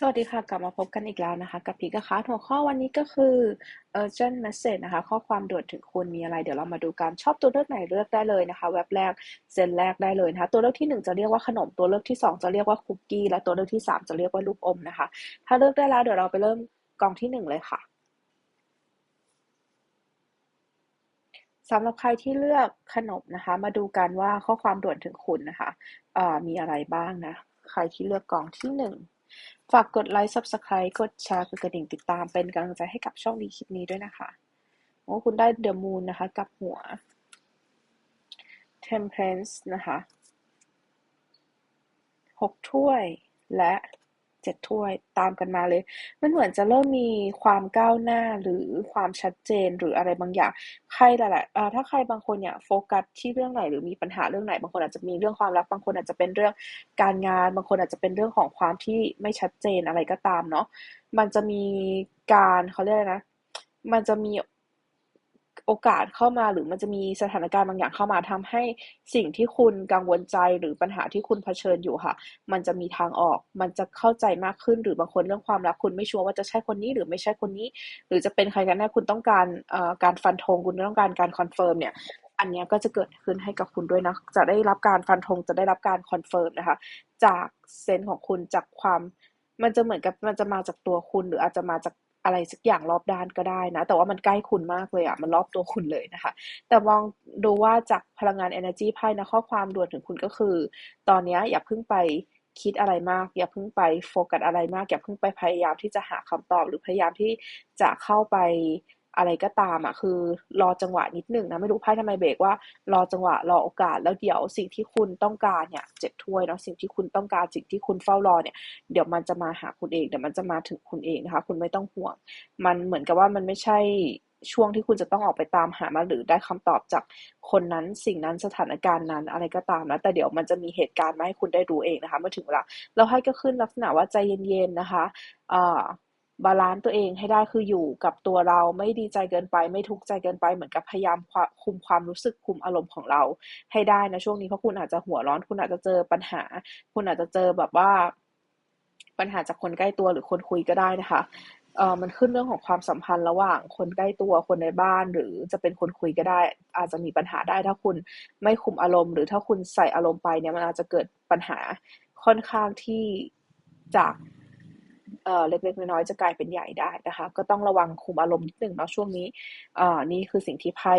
สวัสดีค่ะ กลับมาพบกันอีกแล้วนะคะ กับพีกคะหัวข้อวันนี้ก็คือ urgent message นะคะ ข้อความด่วนถึงคุณมีอะไรเดี๋ยวเรามาดูกันชอบตัวเลือกไหนเลือกได้เลยนะคะ เว็บแรกเซนแรกได้เลยนะคะตัวเลือกที่ 1 จะเรียกว่าขนมตัวเลือกที่ 2 จะเรียกว่าคุกกี้และตัวเลือกที่ 3 จะเรียกว่าลูกอมนะคะ ถ้าเลือกได้แล้วเดี๋ยวเราไปเริ่มกองที่ 1 เลยค่ะสำหรับใครที่เลือกขนมนะคะ มาดูกันว่าข้อความด่วนถึงคุณนะคะมีอะไรบ้างนะใครที่เลือกกองที่ 1 ฝากกดไลค์ Subscribe กดแชร์กดกระดิ่งติดตามเป็นกำลังใจให้กับช่องนี้คลิปนี้ด้วยนะคะโอ้คุณได้เดอะมูนนะคะ กับหัว Temperance นะคะหกถ้วยและ เจ็ดถ้วยตามกันมาเลย มันเหมือนจะเริ่มมีความก้าวหน้าหรือความชัดเจนหรืออะไรบางอย่าง ใครหลายๆถ้าใครบางคนเนี่ยโฟกัสที่เรื่องไหนหรือมีปัญหาเรื่องไหน บางคนอาจจะมีเรื่องความรัก บางคนอาจจะเป็นเรื่องการงาน บางคนอาจจะเป็นเรื่องของความที่ไม่ชัดเจนอะไรก็ตามเนาะ มันจะมีการเขาเรียกนะ มันจะมี โอกาสเข้ามาหรือมันจะมีสถานการณ์บางอย่างเข้ามาทำให้สิ่งที่คุณกังวลใจหรือปัญหาที่คุณเผชิญอยู่ค่ะ มันจะมีทางออก มันจะเข้าใจมากขึ้นหรือบางคนเรื่องความรักคุณไม่ชัวร์ว่าจะใช่คนนี้หรือไม่ใช่คนนี้ หรือจะเป็นใครกันแน่คุณต้องการการฟันธงคุณต้องการการคอนเฟิร์มเนี่ยอันนี้ก็จะเกิดขึ้นให้กับคุณด้วยนะ จะได้รับการฟันธงจะได้รับการคอนเฟิร์มนะคะ จากเซนของคุณจากความ มันจะเหมือนกับมันจะมาจากตัวคุณ หรืออาจจะมาจาก อะไรสักอย่างรอบด้านก็ได้นะ แต่ว่ามันใกล้คุณมากเลยอะ่ะ มันรอบตัวคุณเลยนะคะ แต่มองดูว่าจากพลังงาน energy ไพ่นะข้อความด่วนถึงคุณก็คือ ตอนนี้อย่าเพิ่งไปคิดอะไรมาก อย่าเพิ่งไปโฟกัสอะไรมาก อย่าเพิ่งไปพยายามที่จะหาคำตอบ หรือพยายามที่จะเข้าไป อะไรก็ตามอะคือรอจังหวะนิดหนึ่งนะไม่รู้ไพ่ทำไมเบรกว่า รอจังหวะรอโอกาสแล้วเดี๋ยวสิ่งที่คุณต้องการเนี่ยเจ็ดถ้วยเนาะสิ่งที่คุณต้องการสิ่งที่คุณเฝ้ารอเนี่ย เดี๋ยวมันจะมาหาคุณเองเดี๋ยวมันจะมาถึงคุณเองนะคะ คุณไม่ต้องห่วง มันเหมือนกับว่ามันไม่ใช่ช่วงที่คุณจะต้องออกไปตามหามาหรือได้คำตอบจากคนนั้นสิ่งนั้นสถานการณ์นั้นอะไรก็ตามนะแต่เดี๋ยวมันจะมีเหตุการณ์มาให้คุณได้รู้เองนะคะเมื่อถึงเวลาเราให้ก็ขึ้นลักษณะว่าใจเย็นๆนะคะอ่า บาลานซ์ตัวเองให้ได้คืออยู่กับตัวเราไม่ดีใจเกินไป ไม่ทุกข์ใจเกินไปเหมือนกับพยายามคุมความรู้สึกคุมอารมณ์ของเรา ให้ได้นะช่วงนี้เพราะคุณอาจจะหัวร้อน คุณอาจจะเจอปัญหา คุณอาจจะเจอแบบว่า ปัญหาจากคนใกล้ตัวหรือคนคุยก็ได้นะคะเออมันขึ้นเรื่องของความสัมพันธ์ระหว่างคนใกล้ตัวคนในบ้าน หรือจะเป็นคนคุยก็ได้ อาจจะมีปัญหาได้ถ้าคุณไม่คุมอารมณ์ หรือถ้าคุณใส่อารมณ์ไปเนี่ยมันอาจจะเกิดปัญหาค่อนข้างที่จาก เล็กๆน้อยๆจะกลายเป็นใหญ่ได้นะคะ ก็ต้องระวังคุมอารมณ์นิดหนึ่งเนาะช่วงนี้นี่คือสิ่งที่ไพ่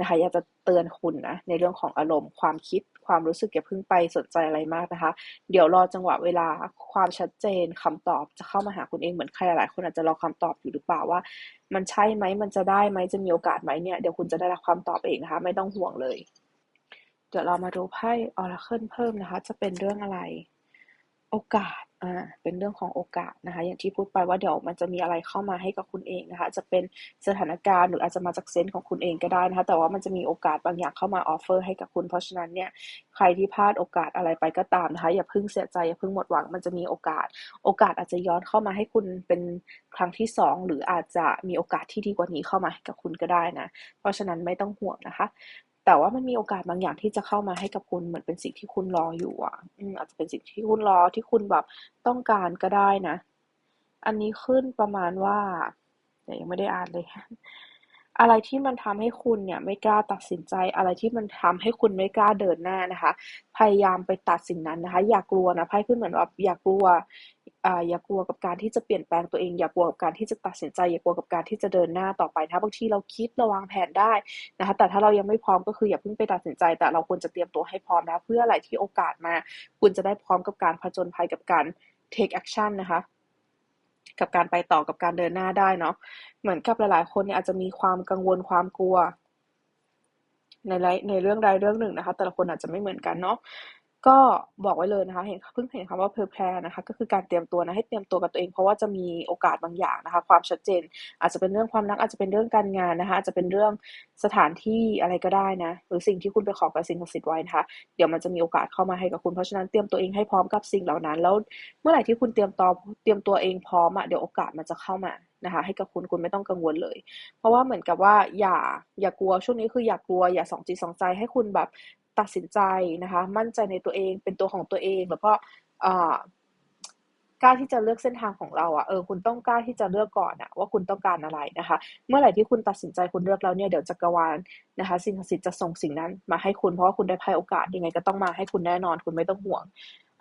นะคะ อยากจะเตือนคุณนะในเรื่องของอารมณ์ความคิดความรู้สึกอย่าเพิ่งไปสนใจอะไรมากนะคะ เดี๋ยวรอจังหวะเวลาความชัดเจนคำตอบจะเข้ามาหาคุณเองเหมือนใครหลายคนอาจจะรอคำตอบอยู่หรือเปล่าว่า มันใช่ไหมมันจะได้ไหมจะมีโอกาสไหมเนี่ยเดี๋ยวคุณจะได้รับคำตอบเองนะคะ ไม่ต้องห่วงเลย เดี๋ยวเรามาดูไพ่ออร์เคิลเพิ่มนะคะ จะเป็นเรื่องอะไร โอกาส อ่า เป็นเรื่องของโอกาสนะคะ อย่างที่พูดไปว่าเดี๋ยวมันจะมีอะไรเข้ามาให้กับคุณเองนะคะ จะเป็นสถานการณ์หรืออาจจะมาจากเซนส์ของคุณเองก็ได้นะคะ แต่ว่ามันจะมีโอกาสบางอย่างเข้ามาออฟเฟอร์ให้กับคุณ เพราะฉะนั้นเนี่ย ใครที่พลาดโอกาสอะไรไปก็ตามนะคะ อย่าเพิ่งเสียใจ อย่าเพิ่งหมดหวัง มันจะมีโอกาส โอกาสอาจจะย้อนเข้ามาให้คุณเป็นครั้งที่สองหรืออาจจะมีโอกาสที่ดีกว่านี้เข้ามาให้กับคุณก็ได้นะ เพราะฉะนั้นไม่ต้องห่วงนะคะ แต่ว่ามันมีโอกาสบางอย่างที่จะเข้ามาให้กับคุณเหมือนเป็นสิ่งที่คุณรออยู่อะอืมอาจจะเป็นสิ่งที่คุณรอที่คุณแบบต้องการก็ได้นะ อันนี้ขึ้นประมาณว่าแต่ยังไม่ได้อ่านเลย อะไรที่มันทำให้คุณเนี่ยไม่กล้าตัดสินใจ อะไรที่มันทำให้คุณไม่กล้าเดินหน้านะคะ พยายามไปตัดสิ่งนั้นนะคะ อย่ากลัวนะไพ่ขึ้นเหมือนแบบอย่ากลัวอย่ากลัวกับการที่จะเปลี่ยนแปลงตัวเอง อย่ากลัวกับการที่จะตัดสินใจ อย่ากลัวกับการที่จะเดินหน้าต่อไปนะบางทีเราคิดเราวางแผนได้นะคะ แต่ถ้าเรายังไม่พร้อมก็คืออย่าเพิ่งไปตัดสินใจ แต่เราควรจะเตรียมตัวให้พร้อมนะเพื่ออะไรที่โอกาสมา คุณจะได้พร้อมกับการผจญภัยกับการ take action นะคะ กับการไปต่อกับการเดินหน้าได้เนาะเหมือนกับหลายๆ คนเนี่ยอาจจะมีความกังวลความกลัวในในเรื่องใดเรื่องหนึ่งนะคะ แต่ละคนอาจจะไม่เหมือนกันเนาะ ก็บอกไว้เลยนะคะ เห็นเพิ่งเห็นคำว่า prepare นะคะ ก็คือการเตรียมตัวนะ ให้เตรียมตัวกับตัวเอง เพราะว่าจะมีโอกาสบางอย่างนะคะ ความชัดเจน อาจจะเป็นเรื่องความรัก อาจจะเป็นเรื่องการงานนะคะ อาจจะเป็นเรื่องสถานที่อะไรก็ได้นะ หรือสิ่งที่คุณไปขอกับสิ่งศักดิ์สิทธิ์ไว้นะคะ เดี๋ยวมันจะมีโอกาสเข้ามาให้กับคุณ เพราะฉะนั้นเตรียมตัวเองให้พร้อมกับสิ่งเหล่านั้น แล้วเมื่อไหร่ที่คุณเตรียมตัวเตรียมตัวเองพร้อมอะเดี๋ยวโอกาสมันจะเข้ามานะคะให้กับคุณคุณไม่ต้องกังวลเลย เพราะว่าเหมือนกับว่าอย่าอย่ากลัวช่วงนี้คืออย่ากลัวอย่าสองจิตสองใจให้คุณแบบ ตัดสินใจนะคะ มั่นใจในตัวเองเป็นตัวของตัวเองแล้วก็กล้าที่จะเลือกเส้นทางของเราอะเออคุณต้องกล้าที่จะเลือกก่อนอะว่าคุณต้องการอะไรนะคะ เมื่อไหร่ที่คุณตัดสินใจคุณเลือกแล้วเนี่ยเดี๋ยวจักรวาลนะคะ สิ่งศักดิ์สิทธิ์จะส่งสิ่งนั้นมาให้คุณเพราะว่าคุณได้พายโอกาสยังไงก็ต้องมาให้คุณแน่นอน คุณไม่ต้องห่วง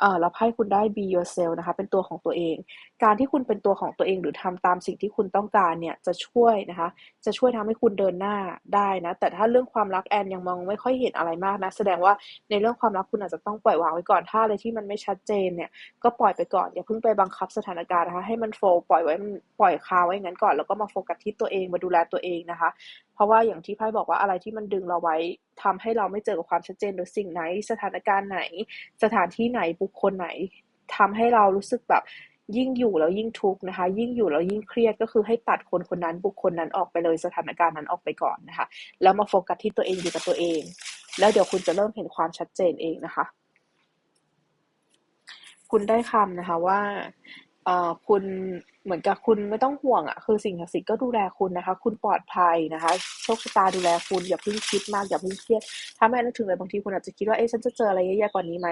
เอ่อแล้วไพ่คุณได้ be yourself นะคะ เป็นตัวของตัวเอง การที่คุณเป็นตัวของตัวเองหรือทำตามสิ่งที่คุณต้องการเนี่ยจะช่วยนะคะ จะช่วยทำให้คุณเดินหน้าได้นะ แต่ถ้าเรื่องความรักแอนยังมองไม่ค่อยเห็นอะไรมากนะ แสดงว่าในเรื่องความรักคุณอาจจะต้องปล่อยวางไว้ก่อน ถ้าอะไรที่มันไม่ชัดเจนเนี่ย ก็ปล่อยไปก่อน อย่าเพิ่งไปบังคับสถานการณ์นะคะ ให้มันโฟล์ปล่อยไว้ ปล่อยคาไว้งั้นก่อน แล้วก็มาโฟกัสที่ตัวเอง มาดูแลตัวเองนะคะเพราะว่าอย่างที่ไพ่บอกว่าอะไรที่มันดึงเราไว้ทำให้เราไม่เจอกับความชัดเจนหรือสิ่งไหน สถานการณ์ไหน สถานที่ไหนบุคคลไหนทำให้เรารู้สึกแบบยิ่งอยู่แล้วยิ่งทุกข์นะคะ ยิ่งอยู่แล้วยิ่งเครียดก็คือให้ตัดคนคนนั้นบุคคลนั้นออกไปเลยสถานการณ์นั้นออกไปก่อนนะคะ แล้วมาโฟกัสที่ตัวเองอยู่กับตัวเอง แล้วเดี๋ยวคุณจะเริ่มเห็นความชัดเจนเองนะคะ คุณได้คำนะคะว่าคุณ เหมือนกับคุณไม่ต้องห่วงอะคือสิ่งศักดิ์สิทธิ์ก็ดูแลคุณนะคะ คุณปลอดภัยนะคะโชคชะตาดูแลคุณอย่าเพิ่งคิดมากอย่าเพิ่งเครียดถ้าแม่นึกถึงเลยบางทีคุณอาจจะคิดว่าเอ๊ะฉันจะเจออะไรแย่ๆกว่านี้ไหม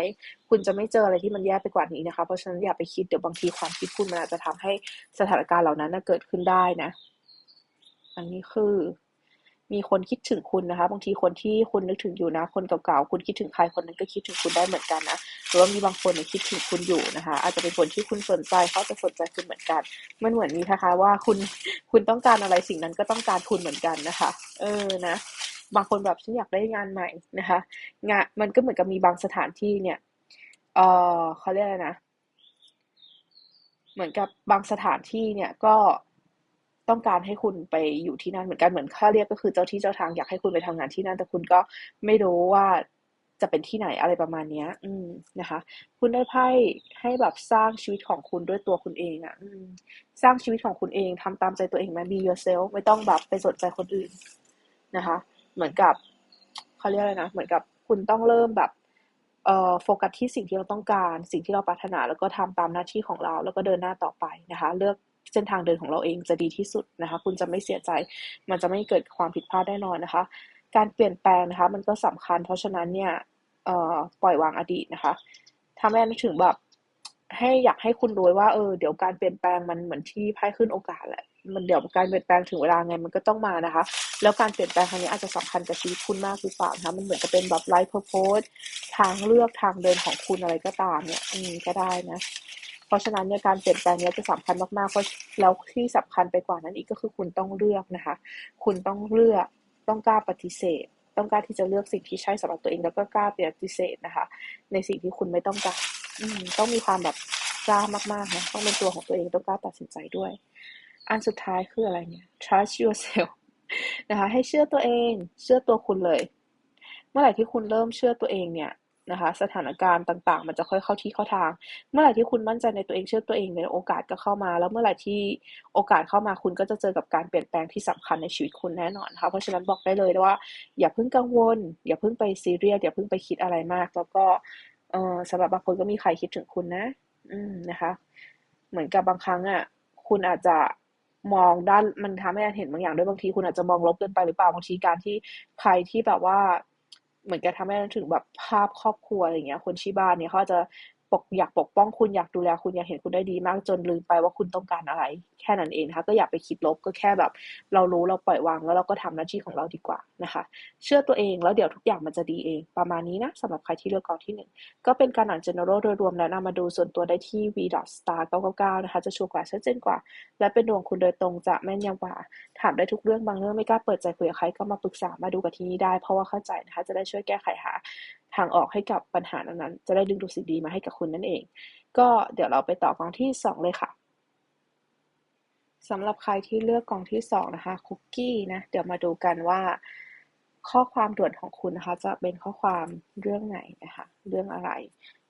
คุณจะไม่เจออะไรที่มันแย่ไปกว่านี้นะคะเพราะฉะนั้นอย่าไปคิดเดี๋ยวบางทีความคิดคุณมันอาจจะทำให้สถานการณ์เหล่านั้นเกิดขึ้นได้นะ อันนี้คือ มีคนคิดถึงคุณนะคะ บางทีคนที่คุณนึกถึงอยู่นะ คนเก่าๆคุณคิดถึงใครคนนั้นก็คิดถึงคุณได้เหมือนกันนะหรือว่ามีบางคนเนี่ยคิดถึงคุณอยู่นะคะ อาจจะเป็นคนที่คุณสนใจเขาจะสนใจคุณเหมือนกัน มันเหมือนมีนะคะว่าคุณคุณต้องการอะไรสิ่งนั้นก็ต้องการคุณเหมือนกันนะคะ เออนะบางคนแบบฉันอยากได้งานใหม่นะคะ งานมันก็เหมือนกับมีบางสถานที่เนี่ยเออเขาเรียกอะไรนะ เหมือนกับบางสถานที่เนี่ยก็ ต้องการให้คุณไปอยู่ที่นั่นเหมือนกันเหมือนค่าเรียกก็คือเจ้าที่เจ้าทางอยากให้คุณไปทำงานที่นั่น แต่คุณก็ไม่รู้ว่าจะเป็นที่ไหนอะไรประมาณนี้อืมนะคะ คุณได้ไพ่ให้แบบสร้างชีวิตของคุณด้วยตัวคุณเองอะ่ะสร้างชีวิตของคุณเองทำตามใจตัวเองไหม be yourself ไม่ต้องแบบไปสนใจคนอื่นนะคะ เหมือนกับเขาเรียกอะไรนะ เหมือนกับคุณต้องเริ่มแบบเอ่อโฟกัสที่สิ่งที่เราต้องการ สิ่งที่เราปรารถนา แล้วก็ทำตามหน้าที่ของเรา แล้วก็เดินหน้าต่อไปนะคะ เลือก เส้นทางเดินของเราเองจะดีที่สุดนะคะ คุณจะไม่เสียใจ มันจะไม่เกิดความผิดพลาดแน่นอนนะคะ การเปลี่ยนแปลงนะคะ มันก็สำคัญ เพราะฉะนั้นเนี่ยปล่อยวางอดีตนะคะถ้าแม่นึกถึงแบบให้อยากให้คุณรู้ว่าเออเดี๋ยวการเปลี่ยนแปลงมันเหมือนที่ไพ่ขึ้นโอกาสแหละมันเดี๋ยวการเปลี่ยนแปลงถึงเวลาไงมันก็ต้องมานะคะ แล้วการเปลี่ยนแปลงครั้งนี้อาจจะสำคัญกับชีวิตคุณมากหรือเปล่านะคะมันเหมือนจะเป็นแบบไลฟ์เพอร์โพสทางเลือกทางเดินของคุณอะไรก็ตามเนี่ยอืมก็ได้นะ เพราะฉะนั้นเนี่ยการเปลี่ยนแปลงนี้จะสำคัญมากๆเพราะแล้วที่สำคัญไปกว่านั้นอีกก็คือคุณต้องเลือกนะคะ คุณต้องเลือกต้องกล้าปฏิเสธ ต้องกล้าที่จะเลือกสิ่งที่ใช่สำหรับตัวเองแล้วก็กล้าปฏิเสธนะคะ ในสิ่งที่คุณไม่ต้องการต้องมีความแบบกล้ามากๆนะต้องเป็นตัวของตัวเองต้องกล้าตัดสินใจด้วย อันสุดท้ายคืออะไรเนี่ย trust yourself นะคะ ให้เชื่อตัวเอง เชื่อตัวคุณเลย เมื่อไหร่ที่คุณเริ่มเชื่อตัวเองเนี่ย นะคะ สถานการณ์ต่างๆ มันจะค่อยเข้าที่เข้าทาง เมื่อไหร่ที่คุณมั่นใจในตัวเองเชื่อตัวเองในโอกาสก็เข้ามา แล้วเมื่อไหร่ที่โอกาสเข้ามาคุณก็จะเจอกับการเปลี่ยนแปลงที่สำคัญในชีวิตคุณแน่นอนค่ะเพราะฉะนั้นบอกได้เลยว่า อย่าเพิ่งกังวล อย่าเพิ่งไปซีเรียสอย่าเพิ่งไปคิดอะไรมาก แล้วก็เออสำหรับบางคนก็มีใครคิดถึงคุณนะ อืมนะคะ เหมือนกับบางครั้งอะคุณอาจจะมองด้านมันทำให้เห็นบางอย่างด้วยบางทีคุณอาจจะมองลบเกินไปหรือเปล่าบางทีการที่ใครที่แบบว่า เหมือนกับทำให้เราถึงแบบภาพครอบครัวอะไรเงี้ย คนที่บ้านเนี่ยเขาจะ ปกอยากปกป้องคุณอยากดูแลคุณอยากเห็นคุณได้ดีมากจนลืมไปว่าคุณต้องการอะไร แค่นั้นเองนะคะก็อย่าไปคิดลบก็แค่แบบ เรารู้เราปล่อยวางแล้วเราก็ทำหน้าที่ของเราดีกว่านะคะ เชื่อตัวเองแล้วเดี๋ยวทุกอย่างมันจะดีเองประมาณนี้นะสำหรับใครที่เลือกกองที่ 1 ก็เป็นการอ่าน general โดยรวมแล้วนำมาดูส่วนตัวได้ที่ v star 999นะคะจะชัวร์กว่าชัดเจนกว่า และเป็นดวงคุณโดยตรงจะแม่นยำกว่า ถามได้ทุกเรื่องบางเรื่องไม่กล้าเปิดใจคุยกับใครก็มาปรึกษามาดูกับที่นี่ได้เพราะว่าเข้าใจนะคะจะได้ช่วยแก้ไขหา ทางออกให้กับปัญหานั้นๆ จะได้ดึงดูดสิ่งดีมาให้กับคุณนั่นเอง ก็เดี๋ยวเราไปต่อกองที่สองเลยค่ะสำหรับใครที่เลือกกองที่สองนะคะคุกกี้นะเดี๋ยวมาดูกันว่า ข้อความด่วนของคุณนะคะ จะเป็นข้อความเรื่องไหนนะคะเรื่องอะไร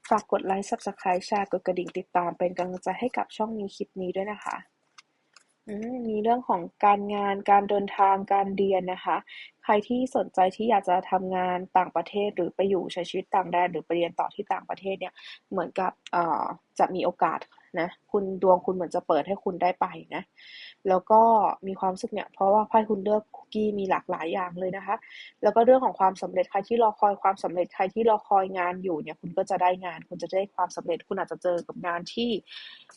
ฝากกดไลค์ subscribe แชร์กดกระดิ่งติดตามเป็นกำลังใจให้กับช่องนี้คลิปนี้ด้วยนะคะ มีเรื่องของการงาน การเดินทาง การเรียนนะคะ ใครที่สนใจที่อยากจะทำงานต่างประเทศ หรือไปอยู่ใช้ชีวิตต่างแดน หรือไปเรียนต่อที่ต่างประเทศเนี่ย เหมือนกับจะมีโอกาส นะ คุณดวงคุณเหมือนจะเปิดให้คุณได้ไปนะ แล้วก็มีความสึกเนี่ย เพราะว่าไพ่คุณเลือกคุกกี้มีหลากหลายอย่างเลยนะคะ แล้วก็เรื่องของความสำเร็จใครที่รอคอยความสำเร็จใครที่รอคอยงานอยู่เนี่ย คุณก็จะได้งาน คุณจะได้ความสำเร็จ คุณอาจจะเจอกับงานที่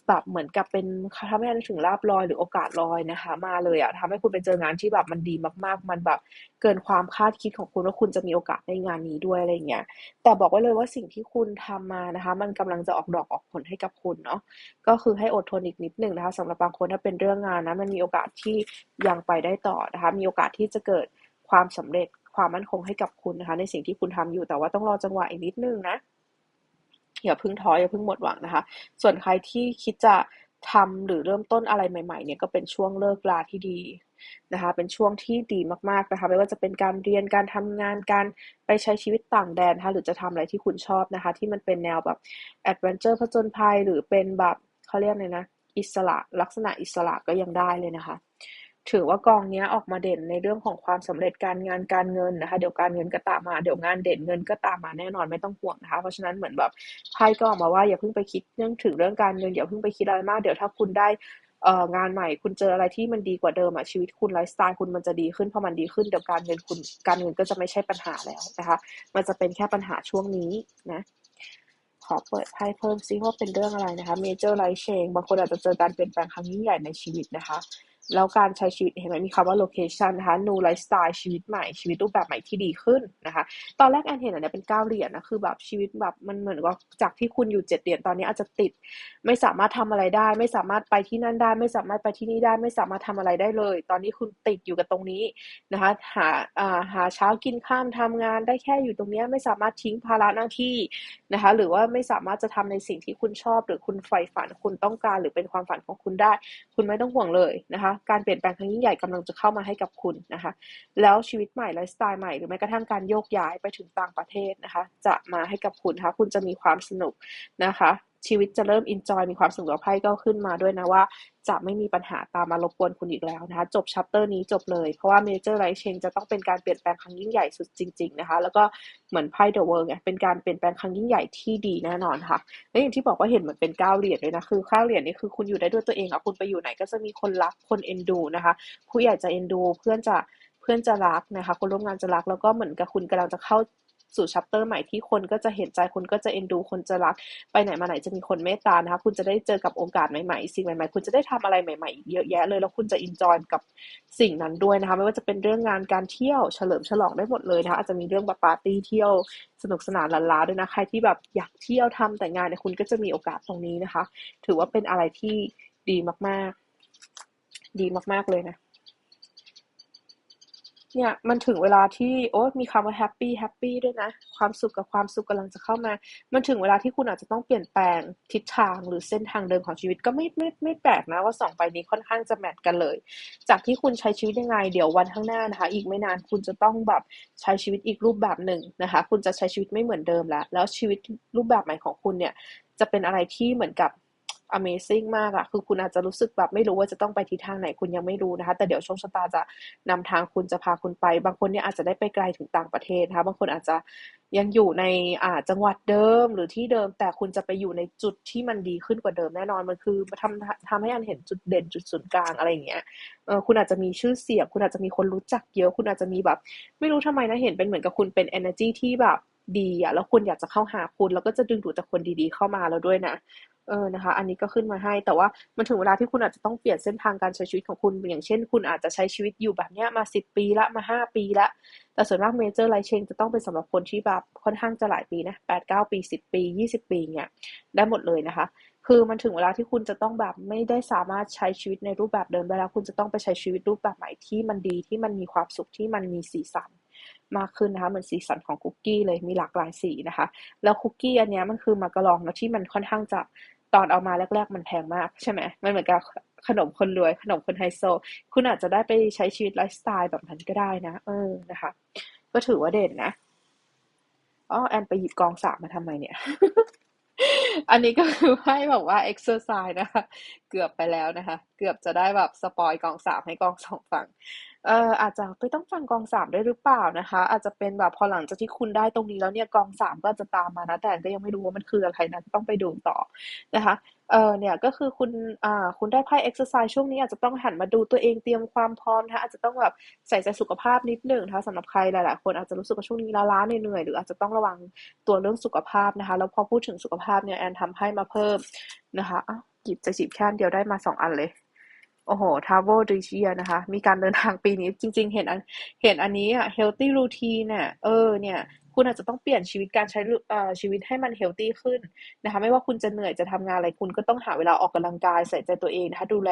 แบบเหมือนกับเป็นทำให้ถึงลาบลอยหรือโอกาสลอยนะคะ มาเลยอะทำให้คุณไปเจองานที่แบบมันดีมาก ๆ มันแบบ เกินความคาดคิดของคุณว่าคุณจะมีโอกาสในงานนี้ด้วยอะไรเงี้ย แต่บอกไว้เลยว่าสิ่งที่คุณทำมานะคะ มันกำลังจะออกดอกออกผลให้กับคุณเนาะ ก็คือให้อดทนอีกนิดหนึ่งนะคะสำหรับบางคนถ้าเป็นเรื่องงานนะมันมีโอกาสที่ยังไปได้ต่อนะคะ มีโอกาสที่จะเกิดความสำเร็จความมั่นคงให้กับคุณนะคะ ในสิ่งที่คุณทำอยู่แต่ว่าต้องรอจังหวะอีกนิดนึงนะอย่าพึ่งท้ออย่าพึ่งหมดหวังนะคะ ส่วนใครที่คิดจะ ทำหรือเริ่มต้นอะไรใหม่ๆเนี่ยก็เป็นช่วงเลิกลาที่ดีนะคะ เป็นช่วงที่ดีมากๆนะคะ ไม่ว่าจะเป็นการเรียนการทำงานการไปใช้ชีวิตต่างแดนนะคะหรือจะทำอะไรที่คุณชอบนะคะ ที่มันเป็นแนวแบบแอดเวนเจอร์ผจญภัยหรือเป็นแบบเขาเรียกเลยนะ อิสระลักษณะอิสระก็ยังได้เลยนะคะ ถือว่ากองนี้ออกมาเด่นในเรื่องของความสำเร็จการงานการเงินนะคะ เดี๋ยวการเงินก็ตามมาเดี๋ยวงานเด่นเงินก็ตามมาแน่นอนไม่ต้องห่วงนะคะ เพราะฉะนั้นเหมือนแบบไพ่ก็ออกมาว่าอย่าเพิ่งไปคิดเรื่องถึงเรื่องการเงินอย่าเพิ่งไปคิดอะไรมากเดี๋ยวถ้าคุณได้เอ่องานใหม่คุณเจออะไรที่มันดีกว่าเดิมอะชีวิตคุณไลฟ์สไตล์คุณมันจะดีขึ้นพอมันดีขึ้นเดี๋ยวการเงินคุณการเงินก็จะไม่ใช่ปัญหาแล้วนะคะ มันจะเป็นแค่ปัญหาช่วงนี้นะขอเปิดไพ่เพิ่มซิว่าเป็นเรื่องอะไรนะคะเมเจอร์ไลท์เชงบางคนอาจจะเจอการเปลี่ยนแปลงครั้งยิ่งใหญ่ในชีวิตนะคะ แล้วการใช้ชีวิตเห็นไหมมีคำว่าโลเคชันนะคะ new lifestyle ชีวิตใหม่ชีวิตรูปแบบใหม่ที่ดีขึ้นนะคะ ตอนแรกแอนเห็นอันนี้เป็นเก้าเหรียญนะคือแบบชีวิตแบบมันเหมือนกับจากที่คุณอยู่เจ็ดเหรียญตอนนี้อาจจะติด ไม่สามารถทำอะไรได้ ไม่สามารถไปที่นั่นได้ ไม่สามารถไปที่นี่ได้ ไม่สามารถทำอะไรได้เลย ตอนนี้คุณติดอยู่กับตรงนี้นะคะ หาอ่าหาเช้ากินข้ามทำงานได้แค่อยู่ตรงนี้ไม่สามารถทิ้งภาระหน้าที่นะคะ หรือว่าไม่สามารถจะทำในสิ่งที่คุณชอบ หรือคุณใฝ่ฝันคุณต้องการ หรือเป็นความฝันของคุณได้ คุณไม่ต้องห่วงเลยนะคะการเปลี่ยนแปลงครั้งยิ่งใหญ่กำลังจะเข้ามาให้กับคุณนะคะ แล้วชีวิตใหม่ไลฟ์สไตล์ใหม่หรือแม้กระทั่งการโยกย้ายไปถึงต่างประเทศนะคะ จะมาให้กับคุณนะคะ คุณจะมีความสนุกนะคะ ชีวิตจะเริ่มอินจอยมีความสนุกไพ่ก็ขึ้นมาด้วยนะว่า จะไม่มีปัญหาตามมารบกวนคุณอีกแล้วนะคะ จบชัปเตอร์นี้จบเลยเพราะว่าเมเจอร์ไลท์เชนจะต้องเป็นการเปลี่ยนแปลงครั้งยิ่งใหญ่สุดจริง ๆ นะคะ แล้วก็เหมือนไพ่เดอะเวิร์ไงเป็นการเปลี่ยนแปลงครั้งยิ่งใหญ่ที่ดีแน่นอนค่ะและอย่างที่บอกว่าเห็นเหมือนเป็นก้าเหรียญเลยนะคือข้าเหรียญนี่คือคุณอยู่ได้ด้วยตัวเองอะคุณไปอยู่ไหนก็จะมีคนรักคนเอ็นดูนะคะ ผู้ใหญ่จะเอ็นดู เพื่อนจะเพื่อนจะรักนะคะ คนร่วมงานจะรักแล้วก็เหมือนกับคุณกำลังจะเข้า สู่ชัปเตอร์ใหม่ที่คนก็จะเห็นใจคนก็จะเอ็นดู คนจะรัก ไปไหนมาไหนจะมีคนเมตตานะคะ คุณจะได้เจอกับโอกาสใหม่ๆ สิ่งใหม่ๆ คุณจะได้ทำอะไรใหม่ๆอีกเยอะแยะเลย แล้วคุณจะอินจอยกับสิ่งนั้นด้วยนะคะ ไม่ว่าจะเป็นเรื่องงานการเที่ยวเฉลิมฉลองได้หมดเลยนะคะอาจจะมีเรื่องแบบปาร์ตี้เที่ยวสนุกสนานลาลาด้วยนะใครที่แบบอยากเที่ยวทำแต่งานเนี่ยคุณก็จะมีโอกาสตรงนี้นะคะ ถือว่าเป็นอะไรที่ดีมากๆ ดีมากๆเลยนะ เนี่ยมันถึงเวลาที่โอ้มีคำว่าแฮปปี้แฮปปี้ด้วยนะ ความสุขกับความสุขกำลังจะเข้ามา มันถึงเวลาที่คุณอาจจะต้องเปลี่ยนแปลงทิศทางหรือเส้นทางเดินของชีวิตก็ไม่ไม่ไม่แปลกนะว่าสองใบนี้ค่อนข้างจะแมทกันเลย จากที่คุณใช้ชีวิตยังไงเดี๋ยววันข้างหน้านะคะ อีกไม่นานคุณจะต้องแบบใช้ชีวิตอีกรูปแบบหนึ่งนะคะ คุณจะใช้ชีวิตไม่เหมือนเดิมแล้วแล้วชีวิตรูปแบบใหม่ของคุณเนี่ยจะเป็นอะไรที่เหมือนกับ Amazing มากอะคือคุณอาจจะรู้สึกแบบไม่รู้ว่าจะต้องไปทิศทางไหนคุณยังไม่รู้นะคะ แต่เดี๋ยวโชคชะตาจะนำทางคุณจะพาคุณไป บางคนเนี่ยอาจจะได้ไปไกลถึงต่างประเทศนะคะ บางคนอาจจะยังอยู่ในอ่าจังหวัดเดิมหรือที่เดิม แต่คุณจะไปอยู่ในจุดที่มันดีขึ้นกว่าเดิมแน่นอนมันคือทำทำให้อันเห็นจุดเด่นจุดศูนย์กลางอะไรอย่างเงี้ยเออคุณอาจจะมีชื่อเสียงคุณอาจจะมีคนรู้จักเยอะ คุณอาจจะมีแบบ ไม่รู้ทำไมนะเห็นเป็นเหมือนกับคุณเป็น energy ที่แบบดีอะแล้วคุณอยากจะเข้าหาคุณ แล้วก็จะดึงดูดแต่คนดีๆเข้ามาแล้วด้วยนะ เออนะคะ อันนี้ก็ขึ้นมาให้ แต่ว่ามันถึงเวลาที่คุณอาจจะต้องเปลี่ยนเส้นทางการใช้ชีวิตของคุณ อย่างเช่น คุณอาจจะใช้ชีวิตอยู่แบบนี้มาสิบปีละมาห้าปีละ แต่ส่วนมากเมเจอร์ไลเชนจะต้องเป็นสำหรับคนที่แบบค่อนข้างจะหลายปีนะแปดเก้าปีสิบปียี่สิบปีเนี่ยได้หมดเลยนะคะ คือมันถึงเวลาที่คุณจะต้องแบบไม่ได้สามารถใช้ชีวิตในรูปแบบเดิมได้แล้ว คุณจะต้องไปใช้ชีวิตรูปแบบใหม่ที่มันดีที่มันมีความสุขที่มันมีสีสันมากขึ้นนะคะเหมือนสีสันของคุกกี้เลยมีหลากหลายสีนะคะ แล้วคุกกี้อันนี้มันคือมากระลองนะที่มันค่อนข้างจะ ตอนเอามาแรก ๆ มันแพงมากใช่ไหมมันเหมือนกับขนมคนรวย ขนมคนไฮโซ คุณอาจจะได้ไปใช้ชีวิตไลฟ์สไตล์แบบนั้นก็ได้นะ เออนะคะ ก็ถือว่าเด่นนะอ๋อแอนไปหยิบกองสามมาทำไมเนี่ย อันนี้ก็คือให้แบบว่าเอ็กซ์เซอร์ไซส์นะคะ เกือบไปแล้วนะคะ เกือบจะได้แบบสปอยกองสามให้กองสองฝั่ง เอ่ออาจจะไม่ต้องฟังกองสามด้วยหรือเปล่านะคะ อาจจะเป็นแบบพอหลังจากที่คุณได้ตรงนี้แล้วเนี่ยกองสามก็จะตามมานะแต่ก็ยังไม่รู้ว่ามันคืออะไรนะต้องไปดูต่อนะคะเออเนี่ยก็คือคุณอ่าคุณได้ไพ่เอ็กซ์ไซส์ช่วงนี้อาจจะต้องหันมาดูตัวเองเตรียมความพร้อมนะคะอาจจะต้องแบบใส่ใจสุขภาพนิดหนึ่งนะคะสำหรับใครหลายๆคนอาจจะรู้สึกว่าช่วงนี้ล้าๆเหนื่อยๆหรืออาจจะต้องระวังตัวเรื่องสุขภาพนะคะแล้วพอพูดถึงสุขภาพเนี่ยแอนทำให้มาเพิ่มนะคะอะหยิบจะหยิบแค่เดียวได้มาสองอันเลย โอ้โหทาวเวลดิเชียนะคะ มีการเดินทางปีนี้จริง ๆ เห็นอันเห็นอันนี้อะ healthy routine เนี่ยเออเนี่ย คุณอาจจะต้องเปลี่ยนชีวิตการใช้ชีวิตให้มันเฮลตี้ขึ้นนะคะ ไม่ว่าคุณจะเหนื่อยจะทำงานอะไรคุณก็ต้องหาเวลาออกกำลังกายใส่ใจตัวเองนะคะดูแล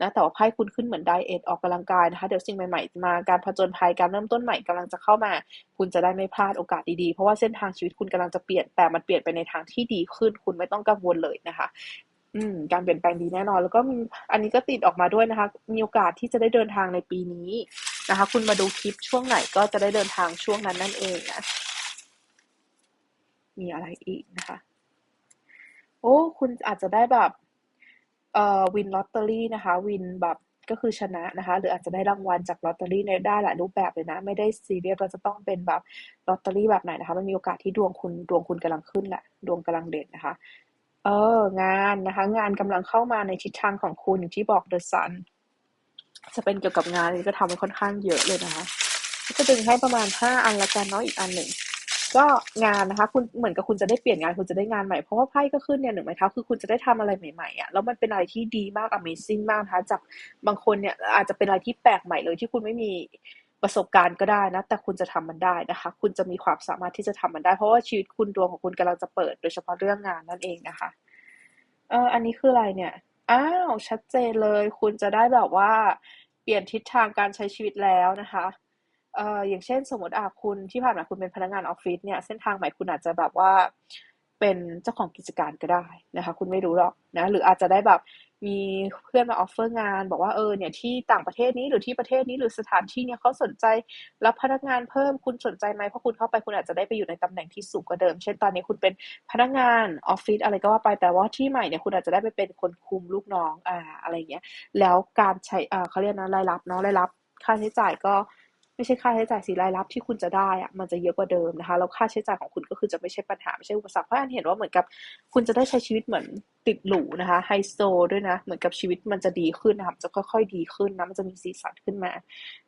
นะแต่ว่าไพ่คุณขึ้นเหมือนไดเอทออกกำลังกายนะคะ เดี๋ยวสิ่งใหม่ๆมาการผจญภัยการเริ่มต้นใหม่กำลังจะเข้ามา คุณจะได้ไม่พลาดโอกาสดีๆเพราะว่าเส้นทางชีวิตคุณกำลังจะเปลี่ยนแต่มันเปลี่ยนไปในทางที่ดีขึ้น คุณไม่ต้องกังวลเลยนะคะ อืม การเปลี่ยนแปลงดีแน่นอน แล้วก็มีอันนี้ก็ติดออกมาด้วยนะคะ มีโอกาสที่จะได้เดินทางในปีนี้นะคะ คุณมาดูคลิปช่วงไหนก็จะได้เดินทางช่วงนั้นนั่นเองนะมีอะไรอีกนะคะ โอ้คุณอาจจะได้แบบเอ่อวินลอตเตอรี่นะคะ วินแบบก็คือชนะนะคะ หรืออาจจะได้รางวัลจากลอตเตอรี่ในได้หลายรูปแบบเลยนะ ไม่ได้ซีเรียสว่าจะต้องเป็นแบบลอตเตอรี่แบบไหนนะคะ มันมีโอกาสที่ดวงคุณดวงคุณกำลังขึ้นแหละ ดวงกำลังเด่นนะคะ เออ งานนะคะ งานกำลังเข้ามาในทิศทางของคุณ อย่างที่บอก The Sun จะเป็นเกี่ยวกับงานนี่ก็ทำค่อนข้างเยอะเลยนะคะ ก็ดึงให้ประมาณห้าอันละกันเนาะอีกอันหนึ่งก็งานนะคะ คุณเหมือนกับคุณจะได้เปลี่ยนงานคุณจะได้งานใหม่เพราะว่าไพ่ก็ขึ้นเนี่ยหนึ่งไม้เท้าคือคุณจะได้ทำอะไรใหม่ๆอะแล้วมันเป็นอะไรที่ดีมาก Amazing มากนะคะจากบางคนเนี่ยอาจจะเป็นอะไรที่แปลกใหม่เลยที่คุณไม่มี ประสบการณ์ก็ได้นะ แต่คุณจะทำมันได้นะคะ คุณจะมีความสามารถที่จะทำมันได้ เพราะว่าชีวิตคุณดวงของคุณกำลังจะเปิด โดยเฉพาะเรื่องงานนั่นเองนะคะ เอออันนี้คืออะไรเนี่ย อ้าว ชัดเจนเลย คุณจะได้แบบว่า เปลี่ยนทิศทางการใช้ชีวิตแล้วนะคะ เอออย่างเช่น สมมติอะคุณที่ผ่านมาคุณเป็นพนักงานออฟฟิศเนี่ย เส้นทางใหม่คุณอาจจะแบบว่าเป็นเจ้าของกิจการก็ได้นะคะ คุณไม่รู้หรอกนะ หรืออาจจะได้แบบ มีเพื่อนมาออฟเฟอร์งาน บอกว่าเออเนี่ยที่ต่างประเทศนี้หรือที่ประเทศนี้หรือสถานที่เนี่ยเขาสนใจรับพนักงานเพิ่มคุณสนใจไหมเพราะคุณเข้าไปคุณอาจจะได้ไปอยู่ในตำแหน่งที่สูงกว่าเดิม เช่นตอนนี้คุณเป็นพนักงานออฟฟิศอะไรก็ว่าไปแต่ว่าที่ใหม่เนี่ยคุณอาจจะได้ไปเป็นคนคุมลูกน้องอ่าอะไรเงี้ยแล้วการใช้อ่าเขาเรียกนะรายรับเนาะรายรับค่าใช้จ่ายก็ ไม่ใช่ค่าใช้จ่ายสีรายรับที่คุณจะได้อะมันจะเยอะกว่าเดิมนะคะแล้วค่าใช้จ่ายของคุณก็คือจะไม่ใช่ปัญหาไม่ใช่อุปสรรคเพราะอันเห็นว่าเหมือนกับคุณจะได้ใช้ชีวิตเหมือนติดหรูนะคะไฮโซด้วยนะ เหมือนกับชีวิตมันจะดีขึ้นนะคะจะค่อย ๆ ดีขึ้นนะมันจะมีสีสันขึ้นมา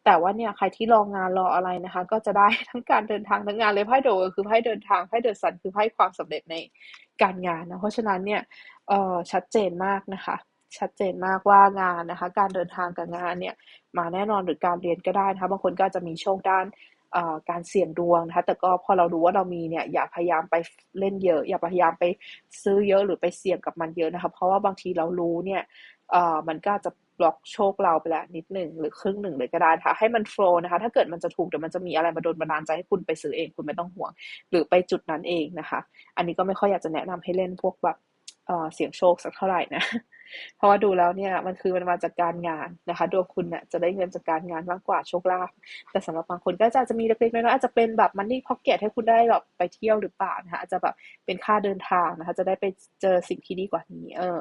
แต่ว่าเนี่ยใครที่รองงานรออะไรนะคะ ก็จะได้ทั้งการเดินทางทั้งงานเลยไพ่โดคือไพ่เดินทางไพ่เดินสันคือไพ่ความสำเร็จในการงานนะเพราะฉะนั้นเนี่ยเออชัดเจนมากนะคะ ชัดเจนมากว่างานนะคะ การเดินทางกับงานเนี่ยมาแน่นอนหรือการเรียนก็ได้นะคะบางคนก็จะมีโชคด้านการเสี่ยงดวงนะคะแต่ก็พอเรารู้ว่าเรามีเนี่ยอย่าพยายามไปเล่นเยอะ อย่าพยายามไปซื้อเยอะหรือไปเสี่ยงกับมันเยอะนะคะเพราะว่าบางทีเรารู้เนี่ยมันก็จะบล็อกโชคเราไปแล้วนิดหนึ่งหรือครึ่งหนึ่งเลยก็ได้ค่ะให้มันโฟล์นะคะ ถ้าเกิดมันจะถูกเดี๋ยวมันจะมีอะไรมาโดนบันดาลใจให้คุณไปซื้อเองคุณไม่ต้องห่วง หรือไปจุดนั้นเองนะคะ อันนี้ก็ไม่ค่อยอยากจะแนะนำให้เล่นพวกแบบเสียงโชคสักเท่าไหร่นะ เพราะว่าดูแล้วเนี่ยมันคือมันมาจากการงานนะคะดวงคุณเนี่ยจะได้เงินจากการงานมากกว่าโชคลาภแต่สำหรับบางคนก็จะจะมีเล็กๆน้อยๆอาจจะเป็นแบบมันนี่พ็อกเก็ตให้คุณได้แบบไปเที่ยวหรือเปล่านะคะอาจจะแบบเป็นค่าเดินทางนะคะจะได้ไปเจอสิ่งที่ดีกว่านี้ เออ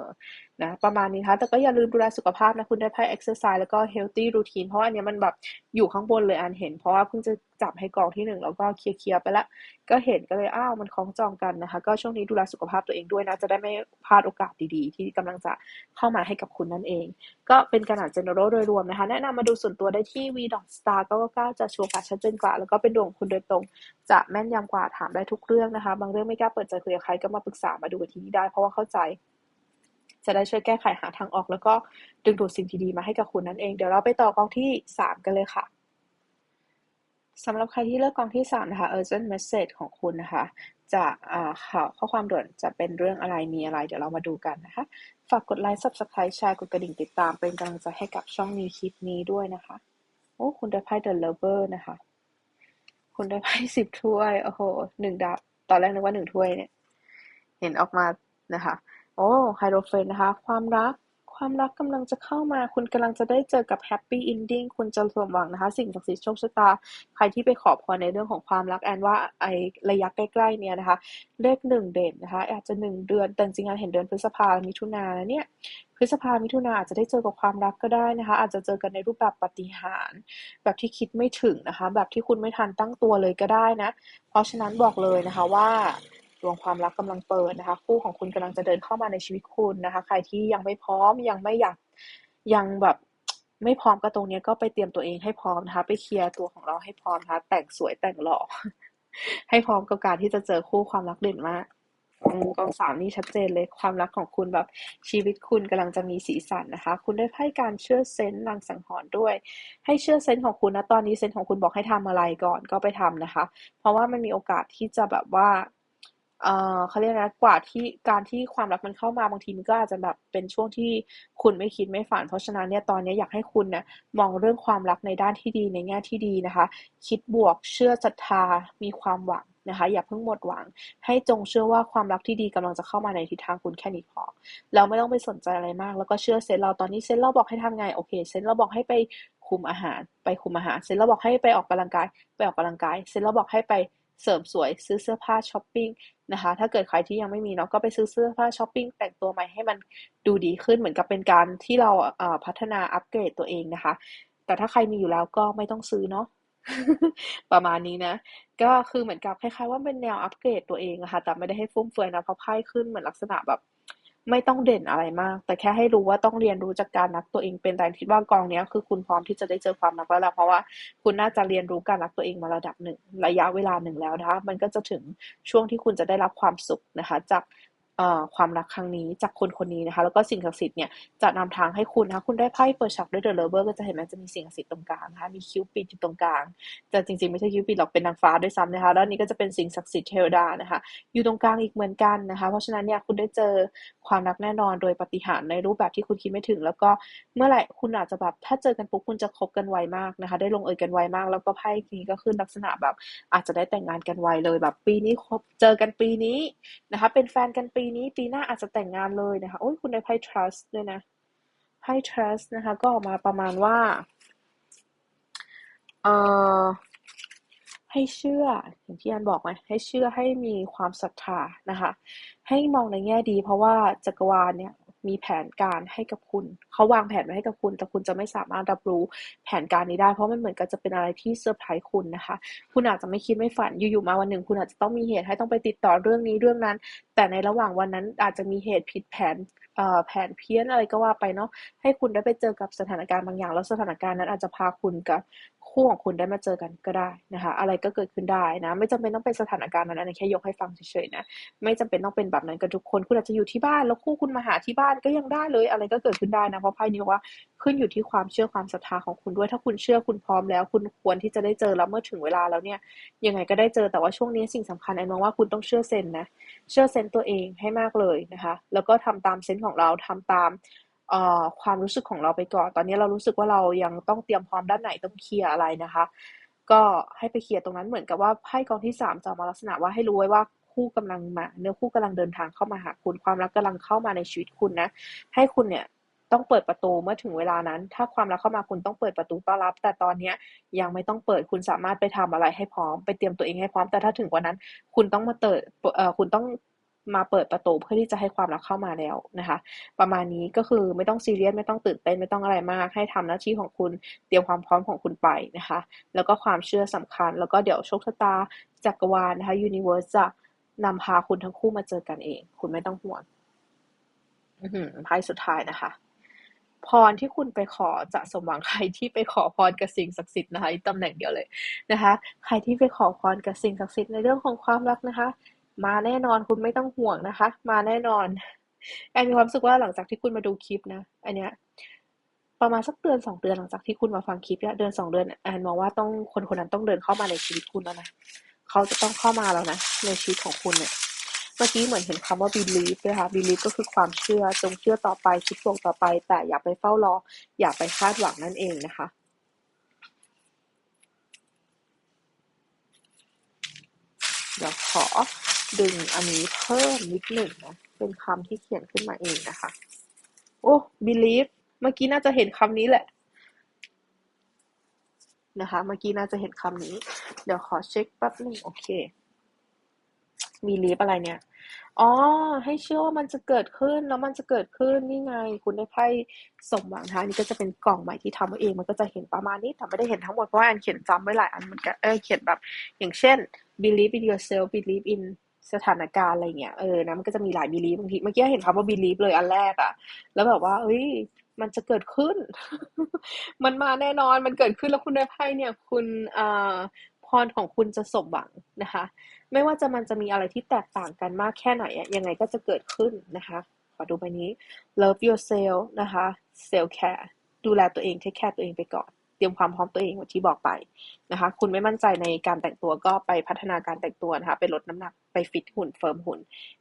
นะประมาณนี้ค่ะแต่ก็อย่าลืมดูแลสุขภาพนะ คุณได้ไพ่เอ็กซ์ไซส์แล้วก็เฮลตี้รูทีนเพราะอันนี้มันแบบอยู่ข้างบนเลยอันเห็น เพราะว่าเพิ่งจะจับให้กองที่หนึ่งแล้วก็เคลียร์ไปละก็เห็นก็เลยอ้าวมันคล้องจองกันนะคะ ก็ช่วงนี้ดูแลสุขภาพตัวเองด้วยนะ จะได้ไม่พลาดโอกาสดีๆ ที่กำลังจะเข้ามาให้กับคุณนั่นเอง ก็เป็นการอ่าน general โดยรวมนะคะ แนะนำมาดูส่วนตัวได้ที่ v star 9 9จะชัวร์กว่าชัดเจนกว่าแล้วก็เป็นดวงคุณโดยตรง จะแม่นยำกว่าถามได้ทุกเรื่องนะคะ บางเรื่องไม่กล้าเปิดใจคุยกับใครก็มาปรึกษามาดูที่นี่ได้เพราะว่าเข้าใจ จะได้ช่วยแก้ไขหาทางออก แล้วก็ดึงดูดสิ่งที่ดีมาให้กับคุณนั่นเอง เดี๋ยวเราไปต่อกองที่สามกันเลยค่ะสำหรับใครที่เลือกกองที่สามนะคะ urgent message ของคุณนะคะ จะข่าวข้อความด่วนจะเป็นเรื่องอะไรมีอะไร เดี๋ยวเรามาดูกันนะคะ ฝากกดไลค์ subscribe แชร์กดกระดิ่งติดตามเป็นกำลังใจให้กับช่องนี้คลิปนี้ด้วยนะคะ โอ้ คุณได้ไพ่ The Lover นะคะ คุณได้ไพ่สิบถ้วย โอ้โหหนึ่งดาบตอนแรกนึกว่าหนึ่งถ้วยเนี่ย เห็นออกมานะคะ โอ้ไฮโดรเฟนนะคะ ความรัก ความรักกำลังจะเข้ามา คุณกำลังจะได้เจอกับแฮปปี้อินดิ้ง คุณจะสมหวังนะคะ สิ่งศักดิ์สิทธิ์โชคชะตา ใครที่ไปขอพรในเรื่องของความรักแอนว่าไอระยะใกล้ๆเนี่ยนะคะ เลขหนึ่งเด่นนะคะ อาจจะหนึ่งเดือน แต่จริงๆเห็นเดือนพฤษภามิถุนาเนี่ยพพฤษภามิถุนาอาจจะได้เจอกับความรักก็ได้นะคะ อาจจะเจอกันในรูปแบบปฏิหารแบบที่คิดไม่ถึงนะคะ แบบที่คุณไม่ทันตั้งตัวเลยก็ได้นะ เพราะฉะนั้นบอกเลยนะคะว่า ดวงความรักกำลังเปิดนะคะ คู่ของคุณกำลังจะเดินเข้ามาในชีวิตคุณนะคะ ใครที่ยังไม่พร้อมยังไม่อยากยังแบบไม่พร้อมกับตรงนี้ก็ไปเตรียมตัวเองให้พร้อมนะคะ ไปเคลียร์ตัวของเราให้พร้อมนะคะ แต่งสวยแต่งหล่อให้พร้อมกับการที่จะเจอคู่ความรักเด่นมากกองกองสามนี่ชัดเจนเลยความรักของคุณแบบชีวิตคุณกำลังจะมีสีสันนะคะ คุณได้ไพ่การเชื่อเซนต์ลังสังหรณ์ด้วย ให้เชื่อเซนต์ของคุณนะตอนนี้เซนต์ของคุณบอกให้ทำอะไรก่อนก็ไปทำนะคะ เพราะว่ามันมีโอกาสที่จะแบบว่า เออเขาเรียกนะกว่าที่การที่ความรักมันเข้ามาบางทีมันก็อาจจะแบบเป็นช่วงที่คุณไม่คิดไม่ฝัน เพราะฉะนั้นเนี่ยตอนนี้อยากให้คุณเนี่ยมองเรื่องความรักในด้านที่ดีในแง่ที่ดีนะคะ คิดบวกเชื่อศรัทธามีความหวังนะคะอย่าเพิ่งหมดหวัง ให้จงเชื่อว่าความรักที่ดีกำลังจะเข้ามาในทิศทางคุณแค่นี้พอเราไม่ต้องไปสนใจอะไรมาก แล้วก็เชื่อเซนเราตอนนี้เซนเราบอกให้ทำไงโอเคเซนเราบอกให้ไปคุมอาหาร ไปคุมอาหาร เซนเราบอกให้ไปออกกำลังกาย ไปออกกำลังกาย เซนเราบอกให้ไป เสริมสวยซื้อเสื้อผ้าช้อปปิ้งนะคะ ถ้าเกิดใครที่ยังไม่มีเนาะก็ไปซื้อเสื้อผ้าช้อปปิ้งแต่งตัวใหม่ให้มันดูดีขึ้นเหมือนกับเป็นการที่เราพัฒนาอัปเกรดตัวเองนะคะ แต่ถ้าใครมีอยู่แล้วก็ไม่ต้องซื้อเนาะประมาณนี้นะ ก็คือเหมือนกับคล้ายๆว่าเป็นแนวอัปเกรดตัวเองอะค่ะแต่ไม่ได้ให้ฟุ่มเฟือยนะเพราะไพ่ขึ้นเหมือนลักษณะแบบ ไม่ต้องเด่นอะไรมาก แต่แค่ให้รู้ว่าต้องเรียนรู้จากการรักตัวเองเป็นแต่คิดว่ากองนี้คือคุณพร้อมที่จะได้เจอความรักแล้วละเพราะว่าคุณน่าจะเรียนรู้การรักตัวเองมาระดับหนึ่งระยะเวลาหนึ่งแล้วนะคะมันก็จะถึงช่วงที่คุณจะได้รับความสุขนะคะ จาก ความรักครั้งนี้จากคนคนนี้นะคะ แล้วก็สิ่งศักดิ์สิทธิ์เนี่ยจะนำทางให้คุณนะคุณได้ไพ่เปิดฉากด้วยเดอะเลเวอร์ก็จะเห็นมันจะมีสิ่งศักดิ์สิทธิ์ตรงกลางนะคะมีคิวปิดอยู่ตรงกลางแต่จริงๆไม่ใช่คิวปิดหรอกเป็นนางฟ้าด้วยซ้ำนะคะด้านนี้ก็จะเป็นสิ่งศักดิ์สิทธิ์เทวดานะคะ อยู่ตรงกลางอีกเหมือนกันนะคะ เพราะฉะนั้นเนี่ยคุณได้เจอความรักแน่นอนโดยปฏิหารในรูปแบบที่คุณคิดไม่ถึง แล้วก็เมื่อไหร่คุณอาจจะแบบถ้าเจอกันปุ๊บคุณจะคบกันไวมากนะคะ ได้ลงเอยกันไวมาก แล้วก็ไพ่นี้ก็ขึ้นลักษณะแบบอาจจะได้แต่งงานกันไวเลยแบบปีนี้คบเจอกันปีนี้นะคะ เป็นแฟนกันปีนี้ปีหน้าอาจจะแต่งงานเลยนะคะโอ้ยคุณได้ไพ่ trust ด้วยนะไพ่ trust นะคะก็ออกมาประมาณว่าเอ่อให้เชื่ออย่างที่อันบอกไหมให้เชื่อให้มีความศรัทธานะคะ ให้มองในแง่ดี เพราะว่าจักรวาลเนี่ย มีแผนการให้กับคุณ เขาวางแผนไว้ให้กับคุณ แต่คุณจะไม่สามารถรับรู้แผนการนี้ได้ เพราะมันเหมือนกับจะเป็นอะไรที่เซอร์ไพรส์คุณนะคะ คุณอาจจะไม่คิดไม่ฝัน อยู่ๆมาวันหนึ่ง คุณอาจจะต้องมีเหตุให้ต้องไปติดต่อเรื่องนี้เรื่องนั้น แต่ในระหว่างวันนั้นอาจจะมีเหตุผิดแผน แผนเพี้ยนอะไรก็ว่าไปเนาะให้คุณได้ไปเจอกับสถานการณ์บางอย่าง แล้วสถานการณ์นั้นอาจจะพาคุณกับคู่ของคุณได้มาเจอกันก็ได้นะคะ อะไรก็เกิดขึ้นได้นะ ไม่จำเป็นต้องเป็นสถานการณ์นั้นอันนี้แค่ยกให้ฟังเฉยๆนะไม่จำเป็นต้องเป็นแบบนั้นกันทุกคน คุณอาจจะอยู่ที่บ้านแล้วคู่คุณมาหาที่บ้านก็ยังได้เลย อะไรก็เกิดขึ้นได้นะเพราะไพ่นี้ว่า ขึ้นอยู่ที่ความเชื่อความศรัทธาของคุณด้วย ถ้าคุณเชื่อคุณพร้อมแล้ว คุณควรที่จะได้เจอแล้วเมื่อถึงเวลาแล้วเนี่ย ยังไงก็ได้เจอแต่ว่าช่วงนี้สิ่งสำคัญไอ้มองว่าคุณต้องเชื่อเซนนะ เชื่อเซนตัวเองให้มากเลยนะคะ แล้วก็ทำตามเซนของเราทำตามความรู้สึกของเราไปก่อน ตอนนี้เรารู้สึกว่าเรายังต้องเตรียมพร้อมด้านไหนต้องเคลียร์อะไรนะคะ ก็ให้ไปเคลียร์ตรงนั้นเหมือนกับว่าไพ่กองที่สามจะมาลักษณะว่าให้รู้ไว้ว่าคู่กำลังมาเนื้อคู่กำลังเดินทางเข้ามาหาคุณความรักกำลังเข้ามาในชีวิตคุณนะ ให้คุณเนี่ย ต้องเปิดประตูเมื่อถึงเวลานั้น ถ้าความรักเข้ามาคุณต้องเปิดประตูต้อนรับ แต่ตอนนี้ยังไม่ต้องเปิดคุณสามารถไปทำอะไรให้พร้อม ไปเตรียมตัวเองให้พร้อม แต่ถ้าถึงวันนั้น คุณต้องมาเปิดเอ่อคุณต้องมาเปิดประตูเพื่อที่จะให้ความรักเข้ามาแล้วนะคะ ประมาณนี้ก็คือไม่ต้องซีเรียสไม่ต้องตื่นเต้นไม่ต้องอะไรมาก ให้ทำหน้าที่ของคุณเตรียมความพร้อมของคุณไปนะคะ แล้วก็ความเชื่อสำคัญ แล้วก็เดี๋ยวโชคชะตาจักรวาลนะคะยูนิเวอร์สจะนำพาคุณทั้งคู่มาเจอกันเอง คุณไม่ต้องห่วงไพ่สุดท้ายนะคะ พรที่คุณไปขอจะสมหวังใครที่ไปขอพรกับสิ่งศักดิ์สิทธิ์นะคะตำแหน่งเดียวเลยนะคะ ใครที่ไปขอพรกับสิ่งศักดิ์สิทธิ์ในเรื่องของความรักนะคะ มาแน่นอนคุณไม่ต้องห่วงนะคะ มาแน่นอนแอนมีความรู้สึกว่าหลังจากที่คุณมาดูคลิปนะอันเนี้ยประมาณสักเดือนสองเดือนหลังจากที่คุณมาฟังคลิปเนี่ยเดือนสองเดือนแอนมองว่าต้องคนคนนั้นต้องเดินเข้ามาในชีวิตคุณแล้วนะเขาจะต้องเข้ามาแล้วนะในชีวิตของคุณเนี่ย เมื่อกี้เหมือนเห็นคำว่า believe ด้วยค่ะ believe ก็คือความเชื่อจงเชื่อต่อไปคิดบวกต่อไป แต่อย่าไปเฝ้ารอ อย่าไปคาดหวังนั่นเองนะคะเดี๋ยวขอดึงอันนี้เพิ่มนิดหนึ่งนะเป็นคำที่เขียนขึ้นมาเองนะคะ โอ้ believe เมื่อกี้น่าจะเห็นคำนี้แหละนะคะ เมื่อกี้น่าจะเห็นคำนี้ เดี๋ยวขอเช็คแป๊บนึงโอเค believe อะไรเนี่ย อ๋อ ให้เชื่อว่ามันจะเกิดขึ้นแล้วมันจะเกิดขึ้นนี่ไง คุณได้ไพ่สมหวังนะคะนี่ก็จะเป็นกล่องใหม่ที่ทำมาเอง มันก็จะเห็นประมาณนี้แต่ไม่ได้เห็นทั้งหมดเพราะว่าอันเขียนจำไว้หลายอันมือนกันเออเขียนแบบ อย่างเช่น believe in yourself believe in สถานการณ์อะไรเงี้ยเออนะมันก็จะมีหลาย believe บางทีเมื่อกี้เห็นคำว่า believe เลยอันแรกอะแล้วแบบว่าเอ้ยมันจะเกิดขึ้น มันมาแน่นอน มันเกิดขึ้นแล้วคุณได้ไพ่เนี่ย คุณอ่าพรของคุณจะสมหวังนะคะ ไม่ว่าจะมันจะมีอะไรที่แตกต่างกันมากแค่ไหนอะยังไงก็จะเกิดขึ้นนะคะ ขอดูใบนี้ love yourself นะคะ self care ดูแลตัวเอง take care ตัวเองไปก่อน ตรียมความพร้อมตัวเองเหมือนที่บอกไปนะคะ คุณไม่มั่นใจในการแต่งตัวก็ไปพัฒนาการแต่งตัวนะคะไปลดน้ำหนักไปฟิตหุ่นเฟิร์มหุ่น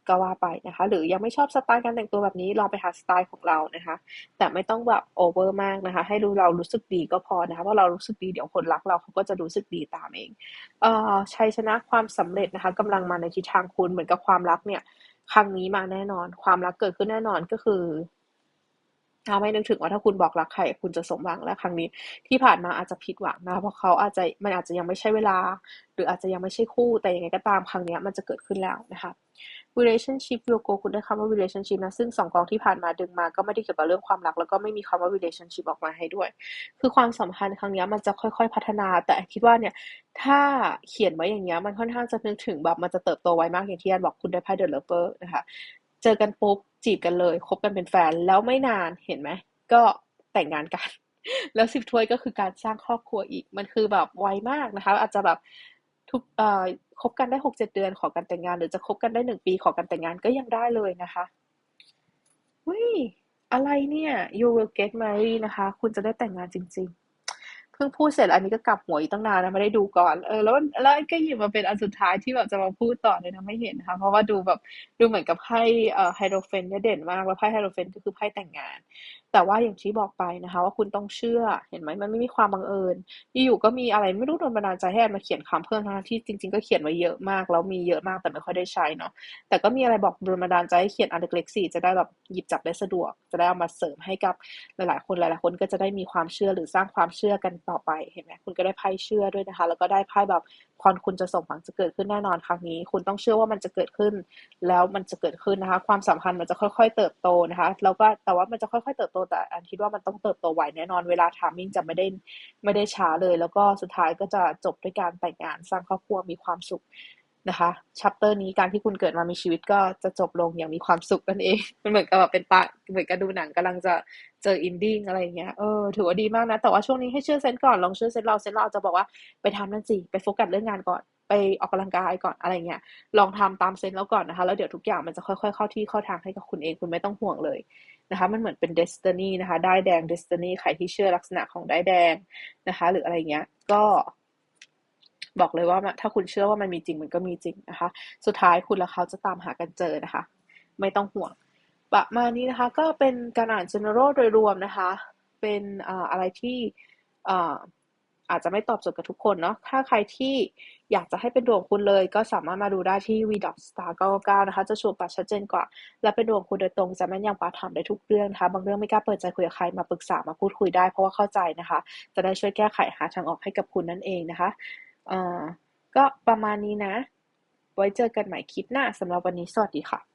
ก็ว่าไปนะคะ หรือยังไม่ชอบสไตล์การแต่งตัวแบบนี้ลองไปหาสไตล์ของเรานะคะ แต่ไม่ต้องแบบโอเวอร์มากนะคะ ให้รู้เรารู้สึกดีก็พอนะคะเพราเรารู้สึกดีเดี๋ยวคนรักเราเขาก็จะรู้สึกดีตามเองเอ่อชัยชนะความสำเร็จนะคะกำลังมาในทิศทางคุณเหมือนกับความรักเนี่ยครั้งนี้มาแน่นอน ความรักเกิดขึ้นแน่นอนก็คือ ถ้าไม่นึกถึงว่าถ้าคุณบอกรักใครคุณจะสมหวังและครั้งนี้ ที่ผ่านมาอาจจะผิดหวังนะเพราะเขาอาจจะมันอาจจะยังไม่ใช่เวลา หรืออาจจะยังไม่ใช่คู่แต่ยังไงก็ตามครั้งนี้มันจะเกิดขึ้นแล้วนะคะ relationship will go คุณได้คำว่า relationship นะซึ่งสองกองที่ผ่านมาดึงมาก็ไม่ได้เกี่ยวกับเรื่องความรัก แล้วก็ไม่มีคำว่า relationship ออกมาให้ด้วย คือความสัมพันธ์ครั้งนี้มันจะค่อยๆ พัฒนา แต่คิดว่าเนี่ยถ้าเขียนไว้อย่างเงี้ยมันค่อนข้างจะนึกถึงแบบมันจะเติบโตไวมากอย่างที่อันบอกคุณได้ไพ่ The Lover นะคะเจอกันปุ๊บ จีบกันเลยคบกันเป็นแฟนแล้วไม่นานเห็นไหมก็แต่งงานกัน แล้วสิบถ้วยก็คือการสร้างครอบครัวอีก มันคือแบบไวมากนะคะ อาจจะแบบทุกเอ่อคบกันได้หกเจ็ดเดือนขอกันแต่งงาน หรือจะคบกันได้หนึ่งปีขอกันแต่งงานก็ยังได้เลยนะคะเฮ้ยอะไรเนี่ย you will get married นะคะ คุณจะได้แต่งงานจริง ๆ พิ่งพูดเสร็จอันนี้ก็กลับหัวอีกตั้งนานนะไม่ได้ดูก่อนเออแล้วแล้วก็หยิบมาเป็นอันสุดท้ายที่แบบจะมาพูดต่อเลยนะไม่เห็นนะคะเพราะว่าดูแบบดูเหมือนกับไพ่เอ่อไฮโดรเฟนเนี่ยเด่นมากแล้วไพ่ไฮโดรเฟนก็คือไพ่แต่งงาน แต่ว่าอย่างที่บอกไปนะคะ ว่าคุณต้องเชื่อเห็นไหมมันไม่มีความบังเอิญอยู่ก็มีอะไรไม่รู้โดนบันดาลใจให้มาเขียนคำเพิ่มทั้งที่จริง ๆ ก็เขียนไว้เยอะมากแล้วมีเยอะมากแต่ไม่ค่อยได้ใช้เนาะแต่ก็มีอะไรบอกโดนบันดาลใจให้เขียนอันเล็กๆสี่จะได้แบบหยิบจับได้สะดวก จะได้เอามาเสริมให้กับหลายๆ คนหลายๆคนก็จะได้มีความเชื่อหรือสร้างความเชื่อกันต่อไปเห็นไหมคุณก็ได้ไพ่เชื่อด้วยนะคะ แล้วก็ได้ไพ่แบบพรคุณจะสมหวังจะเกิดขึ้นแน่นอนครั้งนี้ คุณต้องเชื่อว่ามันจะเกิดขึ้น แล้วมันจะเกิดขึ้นนะคะ ความสัมพันธ์มันจะค่อย ๆ เติบโตนะคะแล้วก็แต่ว่ามันจะค่อยๆเติบโตแต่อันคิดว่ามันต้องเติบโตไหวแน่นอนเวลาทามมิ่งจะไม่ได้ไม่ได้ช้าเลย แล้วก็สุดท้ายก็จะจบด้วยการแต่งงานสร้างครอบครัวมีความสุข นะคะชัปเตอร์นี้การที่คุณเกิดมามีชีวิตก็จะจบลงอย่างมีความสุขนั่นเองมันเหมือนกับแบบเป็นปะเหมือนกับดูหนังกำลังจะเจออินดิ้งอะไรเงี้ยเออถือว่าดีมากนะ แต่ว่าช่วงนี้ให้เชื่อเซนก่อนลองเชื่อเซนเราเซนเราจะบอกว่าไปทำนั่นสิไปโฟกัสเรื่องงานก่อนไปออกกำลังกายก่อนอะไรเงี้ยลองทำตามเซนแล้วก่อนนะคะ แล้วเดี๋ยวทุกอย่างมันจะค่อยๆเข้าที่เข้าทางให้กับคุณเองคุณไม่ต้องห่วงเลยนะคะ มันเหมือนเป็นเดสตินีนะคะได้แดงเดสตินีใครที่เชื่อลักษณะของได้แดงนะคะ หรืออะไรเงี้ยก็ บอกเลยว่าถ้าคุณเชื่อว่ามันมีจริงมันก็มีจริงนะคะ สุดท้ายคุณและเขาจะตามหากันเจอนะคะ ไม่ต้องห่วงประมาณนี้นะคะ ก็เป็นการอ่าน general โดยรวมนะคะ เป็นอะไรที่อาจจะไม่ตอบโจทย์กับทุกคนเนาะ ถ้าใครที่อยากจะให้เป็นดวงคุณเลยก็สามารถมาดูได้ที่ v d o star 99นะคะ จะชัวร์ปัดชัดเจนกว่า และเป็นดวงคุณโดยตรงจะแม่นยำปาถามได้ทุกเรื่องนะคะ บางเรื่องไม่กล้าเปิดใจคุยกับใครมาปรึกษามาพูดคุยได้เพราะว่าเข้าใจนะคะ จะได้ช่วยแก้ไขหาทางออกให้กับคุณนั่นเองนะคะ อ่าก็ประมาณนี้นะ ไว้เจอกันใหม่คลิปหน้าสำหรับวันนี้สวัสดีค่ะ